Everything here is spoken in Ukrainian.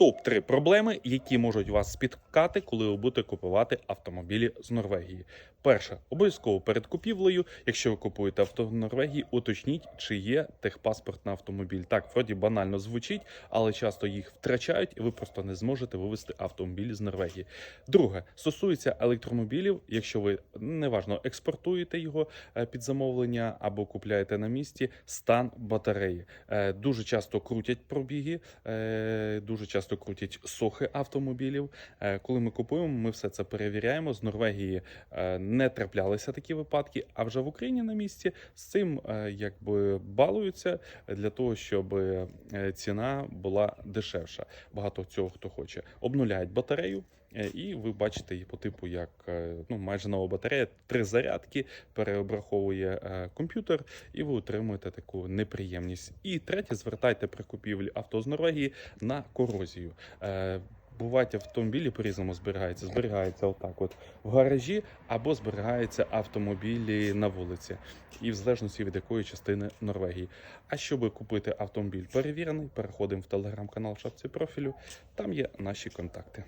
топ-3 проблеми, які можуть вас спіткати, коли ви будете купувати автомобілі з Норвегії. Перше, обов'язково перед купівлею, якщо ви купуєте авто в Норвегії, уточніть, чи є техпаспорт на автомобіль. Так, вроді банально звучить, але часто їх втрачають, і ви просто не зможете вивезти автомобіль з Норвегії. Друге, стосується електромобілів, якщо ви неважно експортуєте його е, під замовлення або купляєте на місці, стан батареї. Е, Дуже часто крутять пробіги, е, дуже часто крутять сохи автомобілів. Е, Коли ми купуємо, ми все це перевіряємо. З Норвегії е, не траплялися такі випадки, а вже в Україні на місці з цим е, якби балуються для того, щоб ціна була дешевша. Багато цього хто хоче. Обнуляють батарею. Е, І ви бачите її по типу, як е, ну майже нова батарея, три зарядки переобраховує е, комп'ютер, і ви отримуєте таку неприємність. І третє, звертайте при купівлі авто з Норвегії на корозію. Бувають автомобілі по-різному зберігаються. Зберігаються отак, от в гаражі, або зберігаються автомобілі на вулиці, і в залежності від якої частини Норвегії. А щоб купити автомобіль перевірений, переходимо в телеграм-канал шапці профілю. Там є наші контакти.